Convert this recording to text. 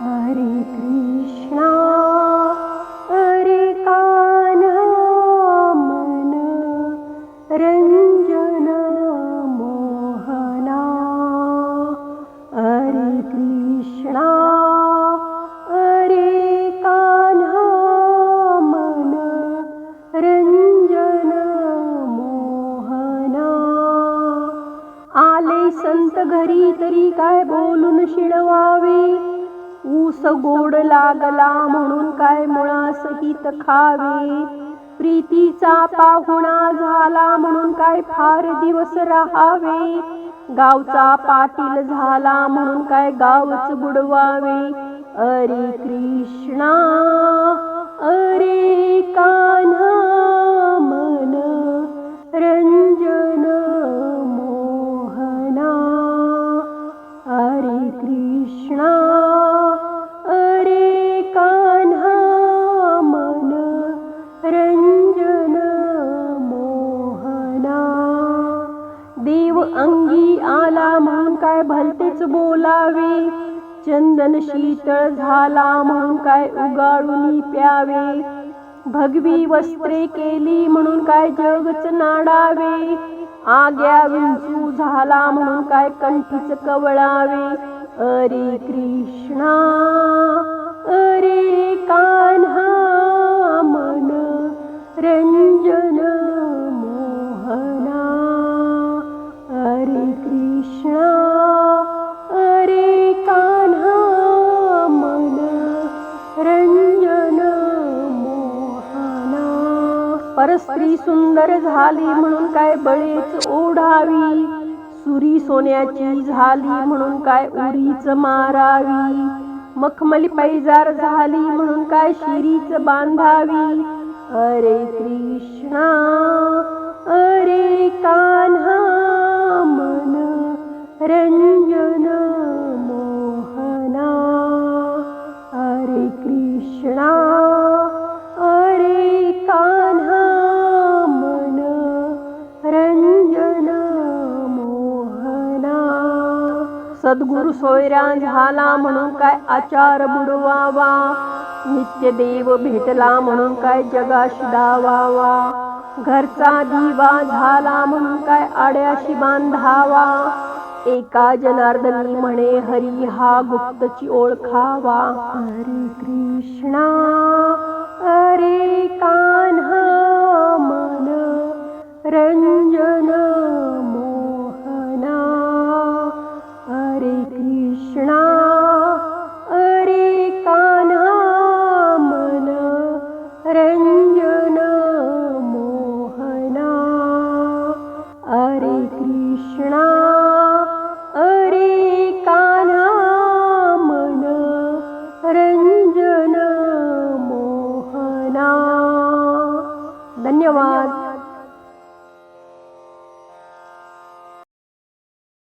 हरे कृष्णा अरे कानह मन मोहना। अरे कृष्णा अरे कानजन मोहना। आल सन्तघरि तर्हि का बोल शिणवावे ऊस गोड लागला म्हणून काय मुळास हित खावे? प्रीतीचा पाहुणा झाला म्हणून काय फार दिवस राहावे? गावचा पाटील झाला म्हणून काय गावच बुडवावे? अरे क्री भलतेच बोलावे. चंदन शीतळ झाला म्हणून काय उगाळून प्यावे. भगवी वस्त्रे केली म्हणून काय जगच नाडावे. आग्या विंचू झाला म्हणून काय कंठीच कवळावे. अरे कृष्णा अरे कान्हा परस्त्री सुंदर झाली म्हणून काय बळीच ओढावी? सुरी सोन्याची झाली म्हणून काय उरीच मारावी? मखमली पैजार झाली म्हणून काय शिरीच बांधावी? अरे कृष्णा सद्गुरु सोयरा झाला म्हणून काय आचार बुडवावा. नित्य देव भेटला म्हणून काय जगाशी दावावा घरचा दिवा झाला म्हणून काय आड्याशी बांधावा. एका जनार्दनी म्हणे हरी हा गुप्तची ओळखावा. हरे कृष्णा अरे कान्हा मन रंजन धन्यवाद